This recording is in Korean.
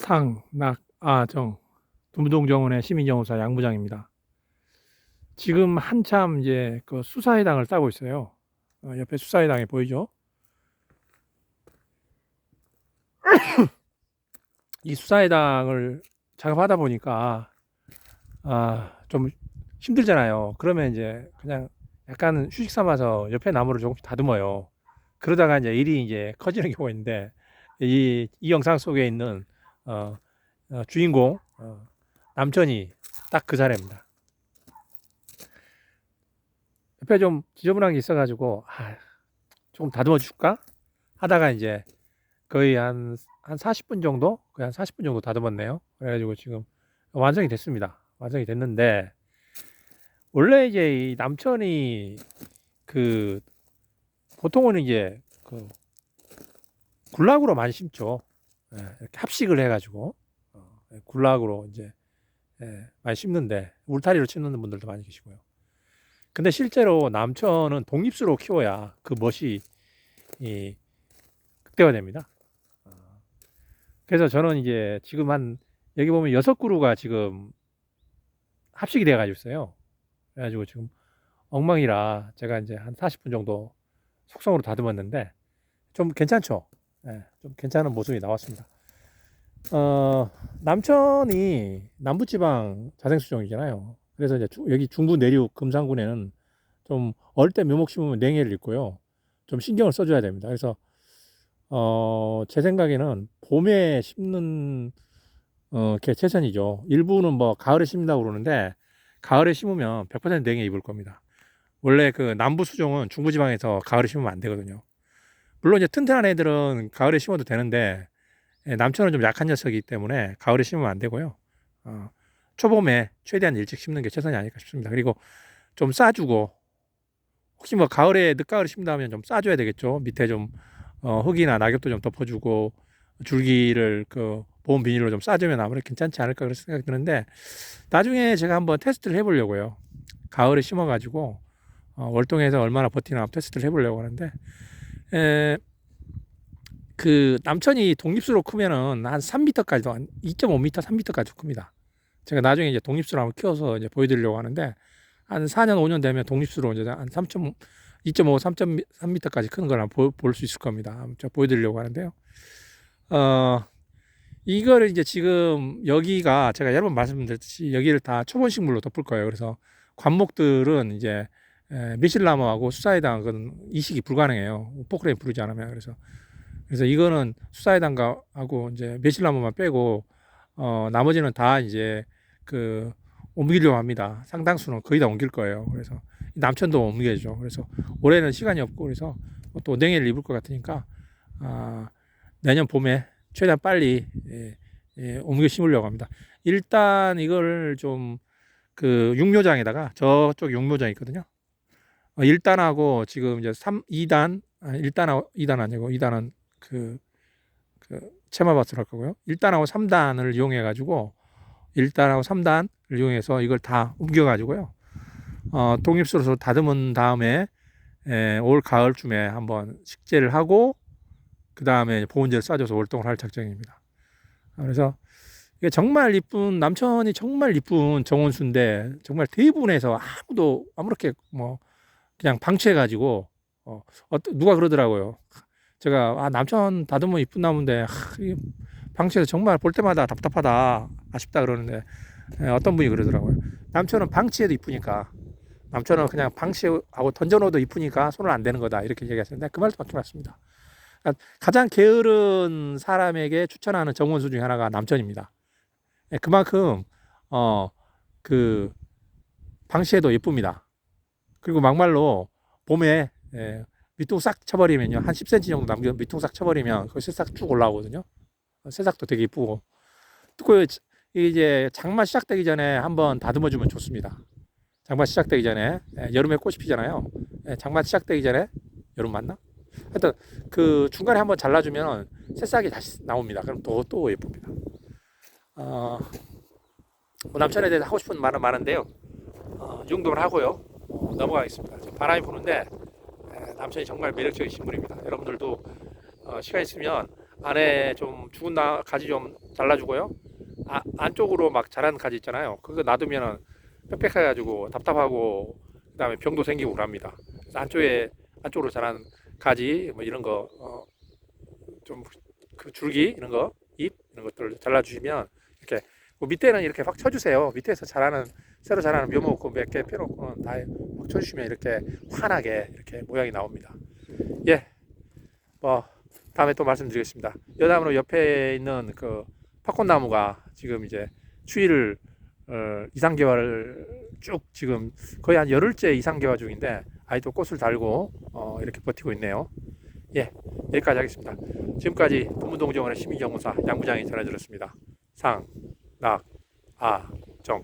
상, 낙, 아, 정, 두무동정원의 시민정우사 양부장입니다. 지금 한참 이제 그 수사회당을 따고 있어요. 어, 옆에 수사회당이 보이죠? 이 수사회당을 작업하다 보니까 아, 좀 힘들잖아요. 그러면 이제 그냥 약간 휴식 삼아서 옆에 나무를 조금씩 다듬어요. 그러다가 이제 일이 이제 커지는 경우가 있는데 이, 이 영상 속에 있는 어, 어, 주인공 어, 남천이 딱 그 사례입니다. 옆에 좀 지저분한 게 있어가지고 아, 조금 다듬어 줄까 하다가 이제 거의 한, 한 40분 정도 거의 한 40분 정도 다듬었네요. 그래가지고 지금 완성이 됐습니다. 완성이 됐는데 원래 이제 이 남천이 그 보통은 이제 그 굴락으로 많이 심죠. 예, 이렇게 합식을 해가지고 어, 예, 굴락으로 이제 예, 많이 심는데 울타리로 심는 분들도 많이 계시고요. 근데 실제로 남천은 독립수로 키워야 그 멋이 이 극대화됩니다. 어, 그래서 저는 이제 지금 한 여기 보면 여섯 그루가 지금 합식이 돼가지고 있어요. 그래가지고 지금 엉망이라 제가 이제 한 40분 정도 속성으로 다듬었는데 좀 괜찮죠? 예, 좀 괜찮은 모습이 나왔습니다. 어, 남천이 남부지방 자생수종이잖아요. 그래서 이제 주- 여기 중부 내륙 금산군에는 좀 어릴 때 묘목 심으면 냉해를 입고요. 좀 신경을 써줘야 됩니다. 그래서 어, 제 생각에는 봄에 심는 어, 게 최선이죠. 일부는 뭐 가을에 심는다고 그러는데 가을에 심으면 100% 냉해 입을 겁니다. 원래 그 남부 수종은 중부 지방에서 가을에 심으면 안 되거든요. 물론 이제 튼튼한 애들은 가을에 심어도 되는데 예, 남천은 좀 약한 녀석이기 때문에 가을에 심으면 안 되고요. 어, 초봄에 최대한 일찍 심는 게 최선이 아닐까 싶습니다. 그리고 좀 싸주고 혹시 뭐 가을에 늦가을에 심다면 좀 싸줘야 되겠죠. 밑에 좀 어, 흙이나 낙엽도 좀 덮어주고 줄기를 그 보온 비닐로 좀 싸주면 아무래도 괜찮지 않을까 그런 생각이 드는데 나중에 제가 한번 테스트를 해보려고요. 가을에 심어가지고 어, 월동에서 얼마나 버티나 테스트를 해보려고 하는데 에, 그 남천이 독립수로 크면은 한 3m까지도 한 2.5m, 3m까지 큽니다. 제가 나중에 이제 독립수로 한번 키워서 이제 보여드리려고 하는데 한 4년, 5년 되면 독립수로 이제 한 3.5, 2.5, 3.3m까지 크는 걸 한번 볼 수 있을 겁니다. 제가 보여드리려고 하는데요. 어, 이거를 이제 지금 여기가 제가 여러 번 말씀드렸듯이 여기를 다 초본식물로 덮을 거예요. 그래서 관목들은 이제 에, 미실나무하고 수사에당은 이식이 불가능해요. 포크레인 부르지 않으면 그래서 그래서 이거는 수사에당하고 이제 미실나무만 빼고 어 나머지는 다 이제 그 옮기려고 합니다. 상당수는 거의 다 옮길 거예요. 그래서 남천도 옮겨야죠. 그래서 올해는 시간이 없고 그래서 또 냉해를 입을 것 같으니까 아, 내년 봄에 최대한 빨리 예, 예, 옮겨 심으려고 합니다. 일단 이걸 좀 그 육묘장에다가 저쪽 육묘장 있거든요. 어, 1단하고 지금 이제 3, 2단, 아, 1단하고 2단 아니고 2단은 그, 그, 체마밭을 할 거고요. 1단하고 3단을 이용해 가지고 1단하고 3단을 이용해서 이걸 다 옮겨 가지고요. 어, 독립수로 다듬은 다음에 에, 올 가을쯤에 한번 식재를 하고 그 다음에 보온제를 쏴줘서 월동을 할 작정입니다. 아, 그래서 이게 정말 이쁜 남천이 정말 이쁜 정원수인데 정말 대부분에서 아무도 아무렇게 뭐 그냥 방치해가지고 어, 누가 그러더라고요. 제가 아 남천 다듬으면 이쁜 나무인데 방치해서 정말 볼 때마다 답답하다 아쉽다 그러는데 예, 어떤 분이 그러더라고요. 남천은 방치해도 이쁘니까 남천은 그냥 방치하고 던져놓어도 이쁘니까 손을 안 대는 거다 이렇게 얘기하셨는데 그 말도 맞긴 맞습니다. 그러니까 가장 게으른 사람에게 추천하는 정원수 중에 하나가 남천입니다. 예, 그만큼 어 그 방치해도 예쁩니다. 그리고 막말로 봄에 예, 밑둥 싹 쳐버리면요 한 10cm 정도 남겨 밑둥 싹 쳐버리면 그 새싹 쭉 올라오거든요. 새싹도 되게 이쁘고 또 이제 장마 시작되기 전에 한번 다듬어 주면 좋습니다. 장마 시작되기 전에 예, 여름에 꽃이 피잖아요. 예, 장마 시작되기 전에 여름 맞나? 하여튼 그 중간에 한번 잘라주면 새싹이 다시 나옵니다. 그럼 또 또 예쁩니다. 어, 뭐 남천에 대해서 하고 싶은 말은 많은데요. 어, 이 정도만 하고요. 어, 넘어가겠습니다. 바람이 부는데 에, 남천이 정말 매력적인 식물입니다. 여러분들도 어, 시간 있으면 안에 좀 죽은 나, 가지 좀 잘라주고요. 아, 안쪽으로 막 자란 가지 있잖아요. 그거 놔두면은 빽빽해가지고 답답하고 그다음에 병도 생기고 그럽니다. 안쪽에 안쪽으로 자란 가지 뭐 이런 거좀그 줄기 이런 거 잎 이런 것들을 잘라주시면 이렇게 뭐 밑에는 이렇게 확 쳐주세요. 밑에서 자라는 새로 자라는 묘목 몇개 펴놓고는 다확 쳐주시면 이렇게 환하게 이렇게 모양이 나옵니다. 예, 뭐 다음에 또 말씀드리겠습니다. 여담으로 옆에 있는 그 팝콘나무가 지금 이제 추위를 어, 이상 개화를 쭉 지금 거의 한 열흘째 이상 개화 중인데 아직도 꽃을 달고 어, 이렇게 버티고 있네요. 예, 여기까지 하겠습니다. 지금까지 동문동정원의 시민경무사 양부장이 전해드렸습니다. 상, 낙, 아, 정.